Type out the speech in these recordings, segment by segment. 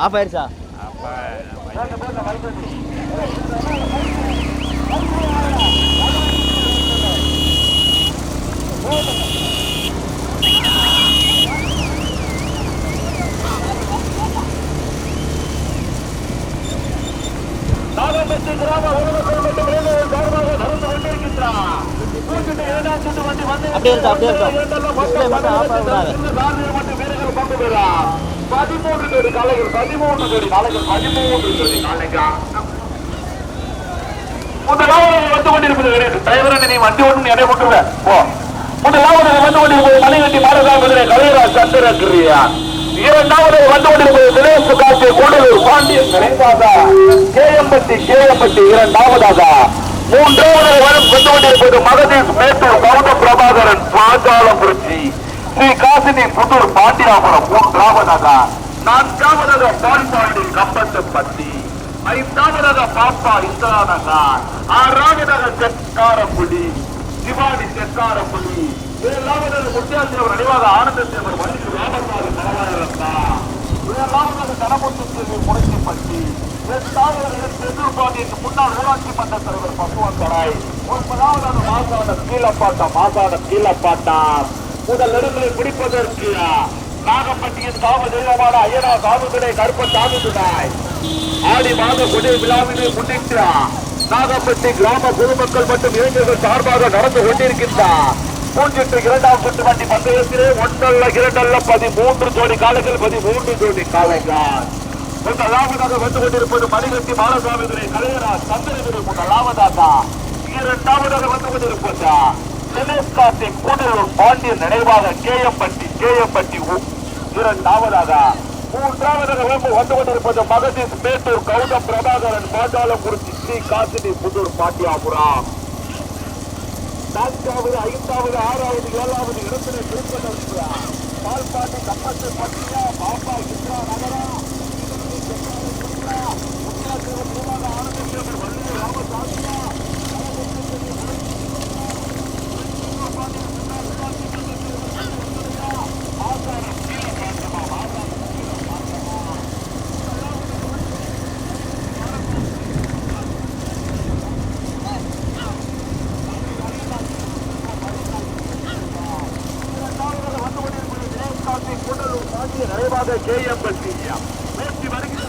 Of ஆயிடுச்சா நாகம்பட்டி கிராம உறவுகள் மற்றும் இளைஞர்கள் சார்பாக நடந்து கொண்டிருக்கின்றார் கூட்டுட்டு இரண்டாம் சுற்று வந்து இருக்கா. Display மட்டும் வீரர்கள் பங்கு பெறார் பதிமூன்று கோடி காலைகள் பதிமூன்று கோடி காலைகள் பதிமூன்று கோடி காளைகள் முதலாவது வந்து கொண்டிருப்பது டிரைவர் நீ வண்டி ஒன்று எடை போட்டுருவ போ. முதலாவது வந்து கொண்டிருப்பது மணிகட்டி மாரதா குதிரை சந்திரகிரியா. இரண்டாவது வந்து கொண்டிருப்பது விளையாட்டு காசு கூடலூர் பாண்டியன் நிறைவாக கேஎம்பட்டி கேஎம்பட்டி இரண்டாவதாக. மூன்றாவது வரும் வந்து கொண்டிருப்பது மகதீஷ் மேட்டூர் கௌத பிரபாகரன் பாஞ்சாலபுரட்சி ஸ்ரீ காசினி புதூர் பாண்டியாபுரம் மூன்றாவதாக நான்காவதாக பால்பாண்டி கம்பத்து பத்தி. ஐந்தாவதாக பாப்பா இந்திராநகர் ஆறாவதாக செக்காரப்புடி சிவாடி செக்காரப்புடி ஏழாவதாக முத்தியாசியவர் நினைவாக ஆனந்த சேவர் வள்ளி ராமசாமி பரவாயிரத்தா ஏழாவதாக தனமுத்து செல்வி பற்றி எட்டாவதாக செந்தூர்பாண்டியன் முன்னாள் ஊராட்சி மன்ற தலைவர் பசுவந்தராய். ஒன்பதாவது மாசான கீழப்பாட்டா மாசான கீழப்பாட்டா முதல் இடங்களை பிடிப்பதற்கு நாகப்பட்டியின் சாம தெய்வமான ஐயனா சாமிகளை கருப்ப சாமிகளாய் ஆடி மாத கொடை விழாவினை முன்னிட்டு நாகப்பட்டி கிராம பொதுமக்கள் மற்றும் இளைஞர்கள் சார்பாக நடந்து கொண்டிருக்கின்றார் பூஞ்சிட்டு இரண்டாம் சுற்று வண்டி பந்தயத்திலே ஒன்றல்ல இரண்டல்ல பதிமூன்று ஜோடி காலைகள் பதிமூன்று ஜோடி காலைகள் முதலாவதாக வந்து கொண்டிருப்பது மணிகட்டி பாலசாமி கலையராஜ் சந்திரகிரி முதலாவதாக இரண்டாவதாக வந்து கொண்டிருப்பதா தினேஷ் கூடலூர் பாண்டியன் நினைவாக கேஎம்பட்டி கேயப்பட்டி இரண்டாவதாக மூன்றாவதாக வந்து வந்து கொண்டிருப்பது மகதீஷ் மேட்டூர் கௌதம் பிரபாகரன் பாஞ்சாலங்குறிச்சி ஸ்ரீ காசினி புதூர் பாட்டியாபுரம் நான்காவது ஐந்தாவது ஆறாவது ஏழாவது இடத்திலே திருப்பதிருக்கிறார் பால்பாட்டி தப்பத்து பட்டியா பாப்பா இந்திரா நகரா. ஆனந்தேஸ்வரர் வள்ளி ராமசாமியா நிறைவாக கேஎம்பட்டி மேற்கு வருகிற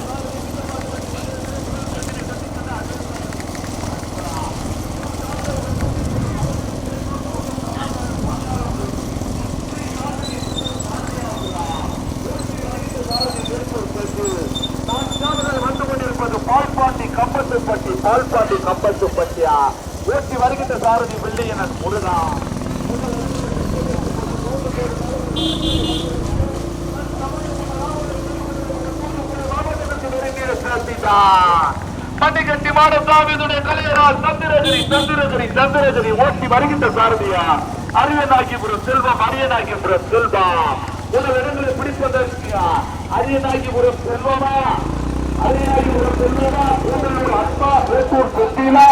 வந்து கொண்டிருப்பது பால்பாண்டி கம்பத்துப்பட்டி பால்பாண்டி கம்பத்துப்பட்டியா ஓட்டி வருகின்ற சாரதி வெள்ளையனன் முருகா. பண்டிகட்டி மாடசாமியுடைய கலையராஜ் சந்திரகிரி சந்திரகிரி சந்திரகிரி ஓட்டி வருகின்ற சாரதியா? அரியநாயகிபுரம் செல்வம் அரியநாயகிபுரம் செல்வா முதல் இடங்களை பிடிப்பதற்கு அரியநாயகிபுரம் செல்வமா? அரியநாயகிபுரம் செல்வமா கூடலூர் அன்பா பேசூர் செந்திலா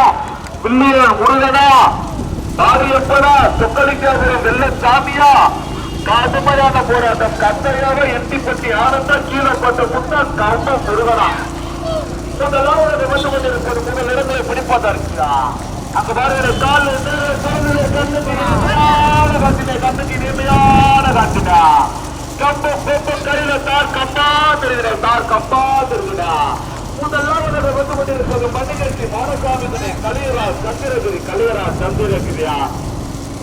கடுமையான போராட்டம் கத்தையாக எட்டிப்பட்டி ஆனந்தா கீழப்பட்ட முன்னா கர்ம முருகனா முதலாவது வந்து கொண்டிருப்பது முதல் இடங்களை பிடிப்பதற்கா அங்க பாருங்க கால் வந்து கண்ணுக்கு நேர்மையான காட்டுடா. கம்பு கொம்பு கையில தார் கம்பா தெரியுதுடா தார் கம்பா தெரியுதுடா. முதலாவது வந்து கொண்டிருப்பது மணிகட்டி மானசாமிதனை கலியராஜ் சந்திரகிரி கலியராஜ் சந்திரகிரியா?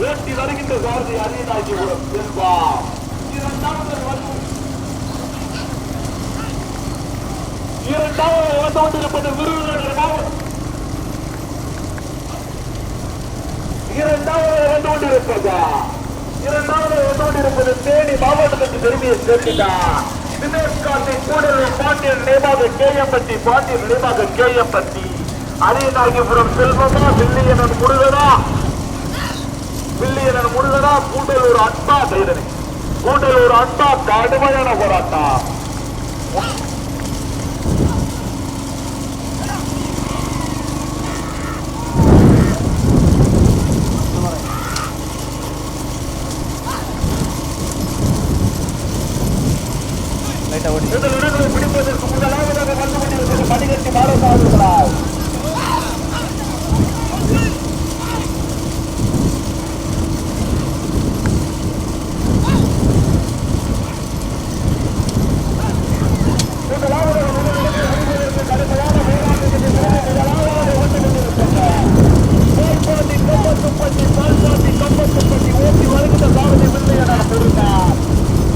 ஓட்டி வருகின்ற சாரதி அரியநாயகிபுரம் செல்வா இரண்டாவது வந்து இரண்டாவது வந்து கொண்டிருப்பது விருதுநகர் மாவட்டம். இரண்டாவது வந்து கொண்டிருப்பதா? இரண்டாவது வந்து கொண்டிருப்பது தேனி மாவட்டத்துக்கு திரும்பிய சேர்த்துட்டா. தினேஷ் கார்த்திக் கூடலூர் பாண்டியன் நினைவாக கேஎம்பட்டி பாண்டியன் நினைவாக கேஎம்பட்டி. அரியநாயகிபுரம் செல்வமா வில்லியனன் முருகனா? வில்லியனன் முருகனா கூடலூர் அன்பா கைதனை. கூடலூர் அன்பா கடுமையான போராட்டம். லைட்டாக ஓடி முதல் இடங்களை இடங்களை பிடிப்பதற்கு முதலாவதாக வந்து கொண்டிருப்பது மணிகட்டி மாறசாமிகளால் முதலாவதாக முதலிடத்தில் பிடிப்பதற்கு கடுமையான போராட்டத்திற்கு பிறகு முதலாவதாக வந்து கொண்டிருக்கின்றார் பால்பாண்டி கம்பத்துப்பட்டி பால்பாண்டி கம்பத்துப்பட்டி ஓட்டி வருகின்ற சாரதி பிள்ளையனார் பெருந்தார்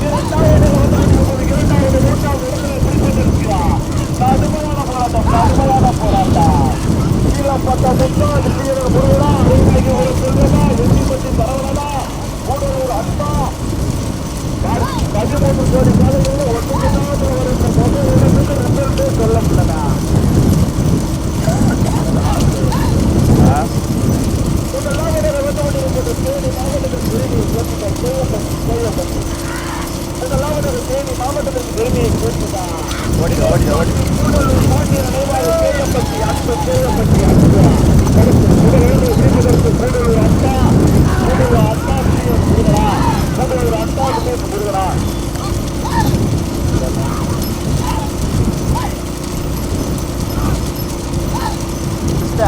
இரண்டாவது வந்தாடி ஒன்பது இரண்டாவது மூன்றாவது இடங்களை பிடிப்பதற்கிறார் கடுமையான போராட்டம் கடுமையான போராட்டம் கீழப்பட்ட முன்னாள் வீரர் முருகனா அருள்மிகு ஒரு செல்வனா வெற்றிப்பட்டி பரவலனா கூடலூர் அண்ணா பதிமூன்று கோடி காலையில் ஒட்டுமொத்தமாக வருகின்ற முதல் இடத்துக்கு ரெண்டு பேர் சொல்லப்பட்டதா முதலாவதாக வந்து கொண்டிருப்பது தேனி மாவட்டத்தின் பெருமையை சேர்த்துதான் செய்யப்பட்டு செய்யப்பட்டு முதலாவதாக தேனி மாவட்டத்தின் பெருமையை சேர்த்துதான் ஓடிக்க ஓடிக்க ஓடிக்க கூடலூர் பாண்டிய நினைவாக செய்யப்பட்டு அன்பு செய்யப்பட்டு அன்பு அடுத்து முதலில் பிடிப்பதற்கு கூடலூர் அண்ணா கூடலூர் அண்ணா முருகனா கூடலூர் அண்ணா முருகனா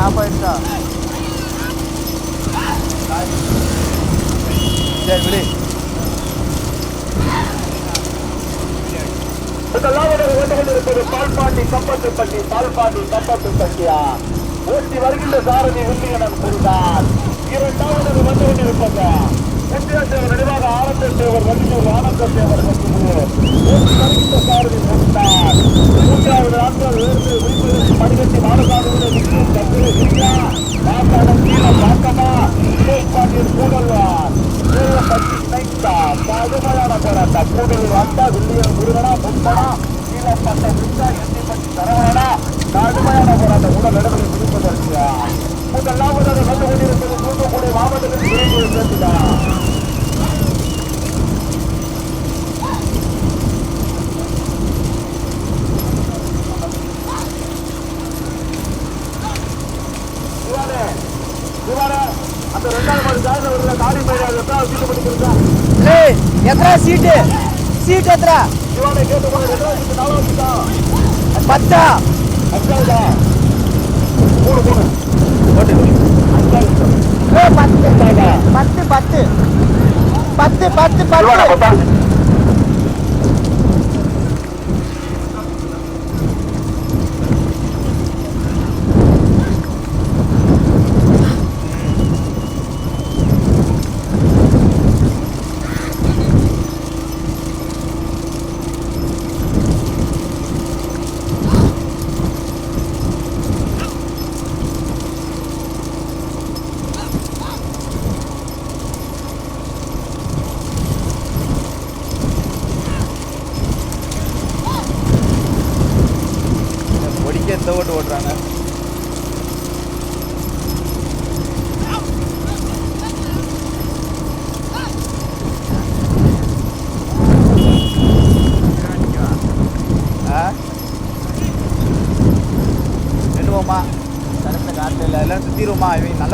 ஆஃப் ஆயிடுச்சா சரி விடு முதலாவது வந்து கொண்டிருப்பது பால்பாண்டி கம்பத்துப்பட்டி பால்பாண்டி கம்பத்துப்பட்டியா ஓட்டி வருகின்ற சாரதி வில்லியனன் புரிந்தார் இரண்டாவது வந்து கொண்டிருப்பது முத்தியாசேவர் நினைவாக ஆனந்த சேவர் வள்ளியூர் ஆனந்த சேவர் ஓட்டி வருகின்ற சாரதி புரிந்தார் மூன்றாவது நாட்கள் உயர்ந்து விழிப்புணர்வு மணிகட்டி மாடசாமியுடைய நிற்கும் பாக்கமா பாண்டியன் கூடல்வார். கடுமையான போராட்டம் கூடலூர் அண்டா வில்லியன் முருகனா முன்படா கீழப்பட்ட விட்டா எட்டிப்பட்டி சரவணனா கடுமையான போராட்டம் உடல் இடங்களை பிடிப்பதற்கு முதலாவதாக வந்து கொண்டிருப்பது தூத்துக்குடி மாவட்டத்தில் விரைவு சேர்த்துதான் சிவானே, சிவானே, அந்த ரெண்டாவது மாடி ஜாயில வருகிற காடி பயிராக எத்தனை சீட்டு பண்ணிக்கிறதா ஏய் எத்தனை சீட்டு சீட் எத்தனை சிவானே கேட்டு போன எத்தனை சீட்டு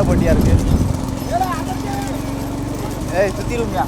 இவங்க நல்ல போட்டியாக இருக்கு ஏய் சுற்றிடுவோம்யா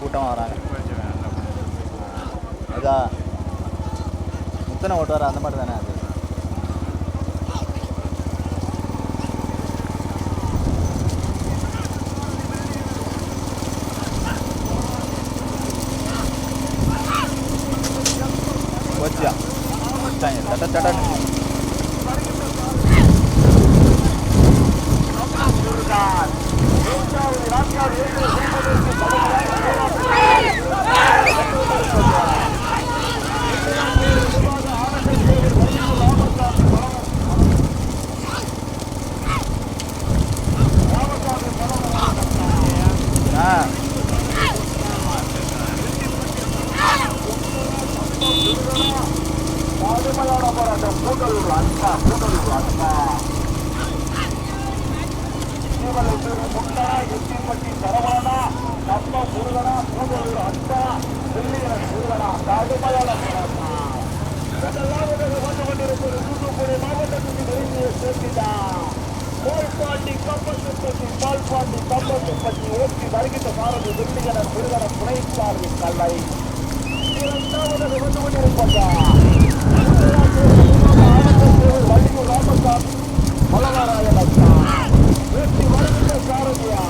கூட்டம் வராங்க. இதா முத்தனை ஓட்டுவார் அந்த மாதிரி தானே அது? வச்சியா சட்ட கொண்டுபட்டி ஏற்றி வருகின்ற பாரதி வெள்ளிகரன் விருதன புனைப்பார்வையின் கல்லை இரண்டாவது வந்து கொண்டிருப்பதால் வள்ளியூர் ராமசாமி மலகாராய லட்சா வெற்றி வருகின்ற சாரதியா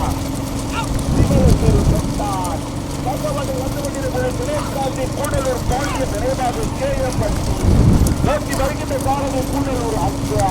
சிவரு சென்றார் பகவான் வந்து கொண்டிருக்கிற தினேஷ்காந்தி கூடலூர் பாண்டிய நினைவாக கே எம் நோக்கி வருகின்ற சாரதி கூடலூர் அச்சா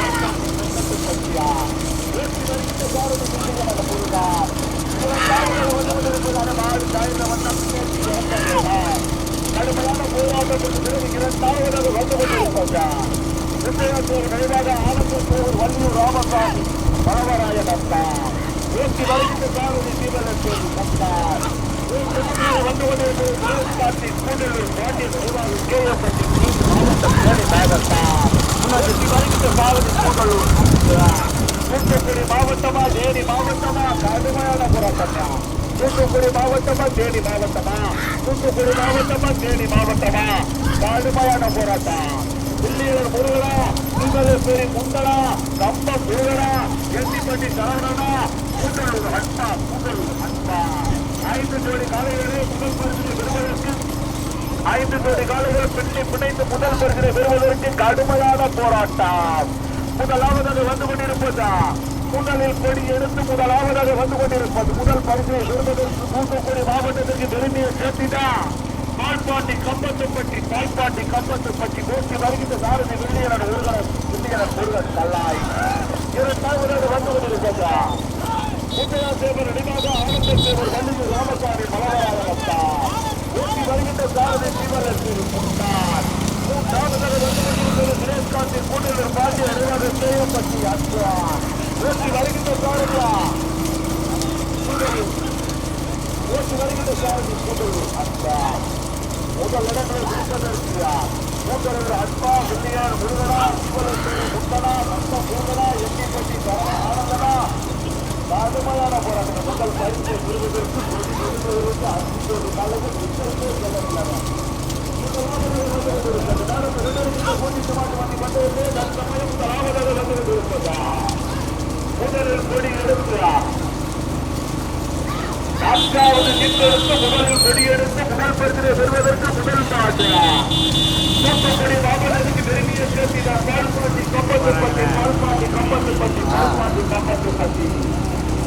கடுமையான போராட்டத்திற்கு பிறகு இரண்டாவது அது வந்து கொண்டிருப்போம் திருப்பயத்தூர் நினைவாக ஆனந்தத்தூர் வள்ளியூர் ராமசாமி பரவராய நத்தா ஊட்டி வருகின்ற காரணி சீவனத்தூர் நத்தார் வந்து கொண்டிருப்பது காட்டி கூடலூர் பாட்டி மூணாவது கேஎஸ்என்டி மாவட்டம் தேடி மேகத்தா முன்னாடி வருகின்ற காரணி கூடலூர் தூத்துக்குடி மாவட்டமா தேனி மாவட்டமா கடுமையான போராட்டம் தூத்துக்குடி மாவட்டமா தேனி மாவட்டமா. தூத்துக்குடி மாவட்டமா தேனி மாவட்டமா. கடுமையான போராட்டம். பிள்ளைகள் முருகனா உங்களது பெரிய முந்தடா கம்ப முருகனா எட்டிப்பட்டி சரவணனா கூட்டலூர் அட்டா கூட்டலூர் அட்டா ஐந்து ஜோடி காலைகளே முதல் பரிசு பெறுவதற்கு ஐந்து ஜோடி காலைகள் பின்னி பிணைந்து முதல் பரிசினை பெறுவதற்கு கடுமையான போராட்டம். முதலாவதாக வந்து கொண்டிருப்பதா? முதலில் கொடி எடுத்து முதலாவதாக வந்து கொண்டிருப்பது. முதல் பரிசினை பெறுவதற்கு தூத்துக்குடி மாவட்டத்திற்கு விரும்பிய சேர்த்திதா பால்பாண்டி கம்பத்துப்பட்டி பால்பாண்டி பற்றி நோக்கி வருகின்ற சாரதி வெள்ளியனோட ஒருவர் வெள்ளியனன் ஒருவர் கல்லாய் இரண்டாவதாக வந்து கொண்டிருப்பதா? முத்தையாசேவர் நினைவாக ஆனந்தத்தேவர் வள்ளியூர் ராமசாமி மலவராக நோக்கி வருகின்ற சாரதி தீவலத்தில் முன்னார் மூன்றாவதாக வந்து கொண்டிருப்பது தினேஷ்காந்தி உங்கள் இடங்களை பிடிப்பதற்குயா மூத்தரவர் அன்பா விஜயன் முருகனா சிவலட்சுமி முத்தனா மந்த பூங்கனா எண்ணிப்பட்டி தரா ஆனந்தனா கடுமையான போராட்டம் மக்கள் பயிற்சியை பெறுவதற்கு பெறுவதற்கு அஞ்சு ஒரு காலத்தில் நிச்சயமே செல்லவில்லை போட்டி தராவதாக நடந்து கொண்டிருப்பதா முதலில் கொடி எடுக்கிறார் நான்காவது மீட்டெடுத்து முதலில் கொடியெடுத்து முதல் பரிசு பெறுவதற்கு முதல் தூத்துக்குடி மாவட்டத்துக்கு பெருமையை சேர்த்தினார் பால்பாட்டி கம்பத்துப்பட்டி பால்பாட்டி கம்பத்துப்பட்டி பால்பாட்டி கம்பத்துப்பட்டி.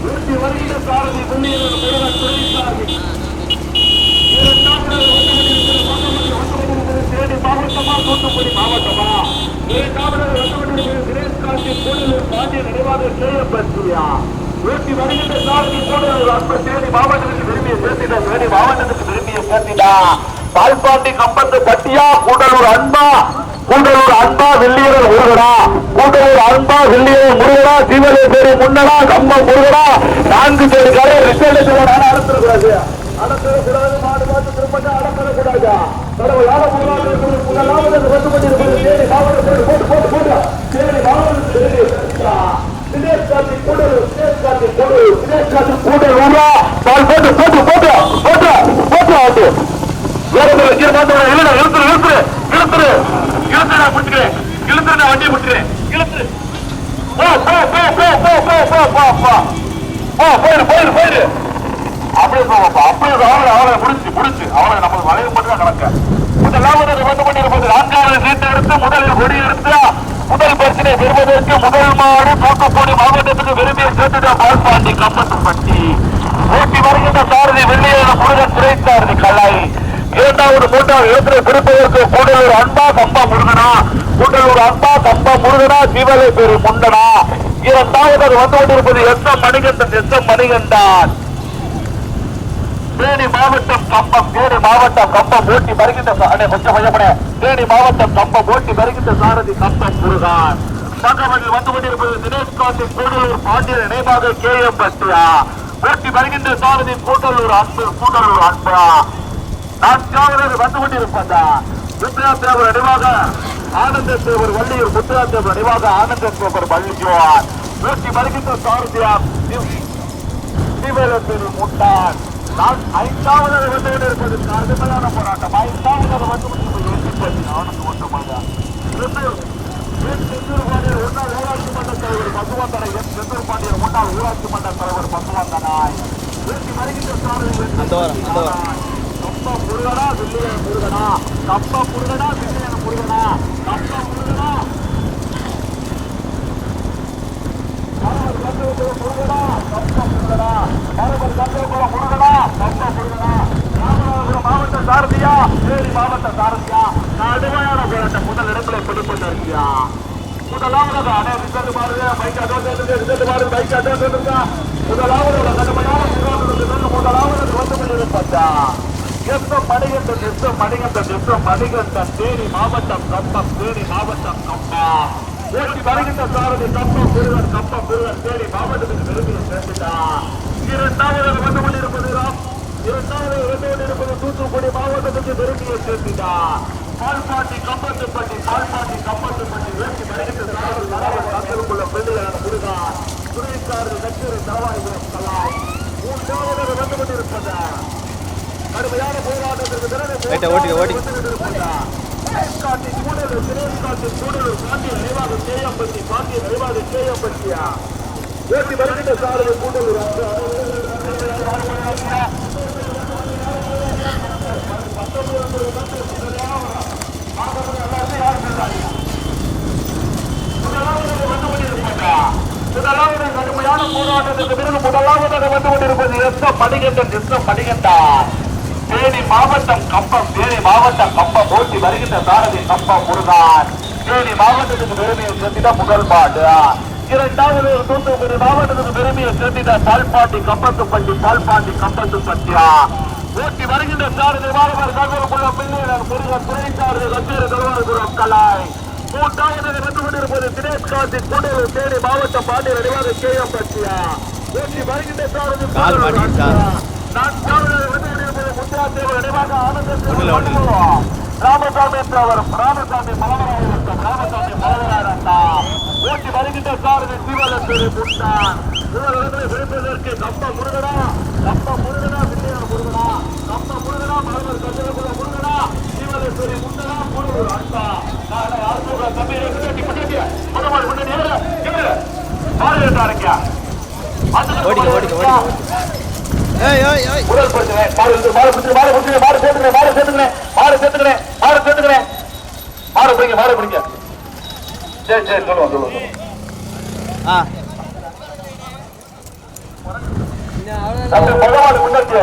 நூற்றி வருகிற சாரதி புண்ணியர் முருகன் துறைசாமி மாவட்டமா தூத்துக்குடி மாவட்டமா? ஏ காவலர் வந்து விடுவது தினேஷ் காசி கூடலூர் பாண்டிய நிறைவாக செய்யப்பட்டியா ஊட்டி வருகின்ற சாரதி கூடலூர் அன்பு தேனி மாவட்டத்துக்கு விரும்பிய சேர்த்திட தேனி மாவட்டத்துக்கு விரும்பிய சேர்த்திடா. பால்பாண்டி கம்பத்து பட்டியா கூடலூர் அன்பா கூடலூர் அன்பா வெள்ளியரன் முருகனா கூடலூர் அன்பா வெள்ளியரன் முருகனா பேரு முன்னடா கம்பம் முருகனா நான்கு பேரு கரை ரிசல்ட் அனுப்பிடக்கூடாது அடத்திடக்கூடாது மாடு பார்த்து திருப்பட்டா அடக்கக்கூடாது கடவுள் கூட்ட பால் போட்டு போட்டு போட்டு போட்டு போட்டு ஆட்டு. வேகத்தில் இழுத்துரு இழுத்துரு இழுத்துரு. இழுத்துரு. நான் பிடிச்சிக்கிறேன் இழுத்துரு நான் வண்டியை பிடிச்சிக்கிறேன் இழுத்துரு போயிரு போயிரு போயிரு. அப்படியே போவாப்பா அப்படியே அவனை அவனை முடிச்சு முடிச்சு அவனை நம்ம வளைவு மட்டும் தான் கணக்க முதலாவது வந்து கொண்டிருப்பது நான்காவது எடுத்து முதலில் முதல் பரிசினை பெறுவதற்கு முதல் மாடு தூத்துக்குடி மாவட்டத்துக்கு விரும்பிய சேர்த்துட்டா பால்பாண்டி கம்பத்துப்பட்டி ஓட்டி வருகின்ற சாரதி வெள்ளியான முருகன் துறை சாரதி கல்லாய். இரண்டாவது மூன்றாவது இடத்திலே பிடிப்பதற்கு கூடலூர் அன்பா கம்பா முருகனா. கூடலூர் அன்பா கம்பா முருகனா சிவலை பேரு முண்டனா. இரண்டாவது அது வந்து கொண்டிருப்பது S M Manikandan S M Manikandan. Theni மாவட்டம் கம்பம் தேனி மாவட்டம் கம்பம் ஓட்டி வருகின்ற அடே, கொஞ்சம் கொஞ்சப்பட தேனி மாவட்டம் கம்பம் ஓட்டி வருகின்ற சாரதி கம்பம் முருகான். பக்கத்தில் வந்து கொண்டிருப்பது தினேஷ் காந்தி கூடலூர் பாண்டியர் நினைவாக கே எம் பஸ்டியா ஓட்டி வருகின்ற சாரதி கூட்டலூர் அன்பு கூட்டலூர் அன்பா. நான் நான்காவது வந்து கொண்டிருப்பதா முத்துராத்தேவர் நினைவாக ஆனந்த தேவர் வள்ளியூர் முத்துராத்தேவர் நினைவாக ஆனந்த தேவர் வள்ளிஜோன் ஓட்டி வருகின்ற சாரதியா தீவிரத்தில் முட்டான். நான் ஐந்தாவது வந்து கொண்டிருப்பது கடுமையான போராட்டம். ஐந்தாவது வந்து கொண்டிருப்பது எட்டுப்பட்டி ஆனந்த ஓட்டமாக முன்னாள் ஊராட்சி மன்ற தலைவர் பசுவந்தனை என் செந்தூர் பாண்டியர் முன்னாள் ஊராட்சி மன்ற தலைவர் பசுவந்தனாய் வீட்டு வருகின்ற வாரம். கப்ப முருகனா வில்லியன் முருகனா. கப்ப முருகனா வில்லியன் முருகனா. கப்ப முருகனா மரபர் கந்தகுல முருகனா கப்ப முருகனா மரபர் கந்தகுல முருகனா கப்ப முருகனா ராமநாதபுரம் மாவட்ட சாரதியா தேனி மாவட்ட சாரதியா கடுமையான போராட்டம் முதல் இடங்களை பிடிப்பட்டு இருக்கியா முதலாவது அடே ரிசல்ட் பாருங்க பைக் அட்வான்ஸ் எடுத்து ரிசல்ட் பாருங்க பைக் அட்வான்ஸ் எடுங்க முதலாவது கடுமையான போராட்டத்துக்கு முதலாவது வந்து கொண்டிருப்பதா SM Manikandan SM Manikandan SM Manikandan Theni மாவட்டம் கம்பம் தேனி மாவட்டம் கம்பம். ஓட்டி வருகின்ற சாரதி கம்பம் முருகன் கம்பம் முருகன் தேனி மாவட்டத்துக்கு விரும்பிய சேர்ந்துட்டா. இரண்டாவது வந்து கொண்டிருப்பது இரண்டாவது வந்து கொண்டிருப்பது தூத்துக்குடி மாவட்டத்துக்கு விரும்பிய சேர்ந்துட்டா. பால்பாட்டி கம்பத்துப்பட்டி பால்பாட்டி கம்பத்துப்பட்டி ஓட்டி வருகின்ற சாரதி கந்தலுக்குள்ள பிள்ளையான முருகன் துணைக்காரர் நச்சரி தவாய்புரம் கலாய். மூன்றாவது வந்து கொண்டிருப்பது? கடுமையான போராட்டத்திற்கு ஓட்டிக்க, ஓட்டிக்க. காட்டி கூடலூர் திரைக்காட்டி கூடலூர் காட்டி நினைவாக கேயம்பட்டி காட்டி நினைவாக கேயம்பட்டியா ஓட்டி வருகின்ற சாரதி கூடலூர் முதலாவது கடுமையான போராட்டத்துக்கு பிறகு முதலாவதாக வந்து கொண்டிருப்பது எஸ் மணிகண்டன் எஸ் மணிகண்டான் தேனி மாவட்டம் கம்பம் தேனி மாவட்டம் கம்பம் ஓட்டி வருகின்ற சாரதி கம்பம் முருகான். தேனி மாவட்டத்துக்கு பெருமையை சேர்த்திட முதல் பாடு இரண்டாவது தூத்துக்குடி மாவட்டத்துக்கு பெருமையை சேர்த்திட தாழ்பாண்டி கம்பத்துப்பட்டி தாழ்பாண்டி கம்பத்துப்பட்டியா ஓட்டி வருகின்ற சாரதி மாணவர் தகவலுக்குள்ள பிள்ளைகள் முருகன் துணை சாரதி கச்சேரி தலைவர்களும் கலாய். மூன்றாவது வந்து கொண்டிருப்பது தினேஷ் காசி கூடலூர் தேனி மாவட்டம் பாண்டியர் நினைவாக கே எம் பட்டியா ஓட்டி வருகின்ற சாரதி. நான்காவது வந்து கொண்டிருப்பது முத்துராத்தேவர் ஒண்ணுல. ஆனந்த ராமசாமி ராமசாமி மலவராயன் ஓட்டி வருகின்ற சாரதி சிவலத்தூரி முட்டான் இவர்களை விரும்புவதற்கு கம்ப முருகனா கம்ப முருகனா வில்லையார் முருகனா கம்ப முருகனா மலவர் கஞ்சலகுல முருகனா சிவலத்தூரி முட்டனா முருகர் அன்பா நாளை ஆறுமுக தம்பி முன்னாடி முன்னாடி முன்னாடி முன்னாடி எவரு எவரு பாரு என்றாருங்க ஓடிக்க ஓடிக்க ஓடிக்க ஏய் ஏய் ஏய் முதல் பிரச்சனை மாடு மாடு மாடு சேர்த்துக்கிறேன் மாடு சேர்த்துக்கிறேன் மாடு சேர்த்துக்கிறேன் பிடிங்க மாடு பிடிங்க. சரி சரி சொல்லுவோம் சொல்லுவோம் ஆ. தம்பி பகவான் முன்னாடி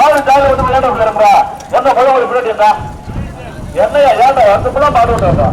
ஆறு ஜாதி வந்து விளையாட விளையாடுறா என்ன பகவான் முன்னாடி என்ன என்னையா ஏன்டா வந்து? மாடு விட்டாங்க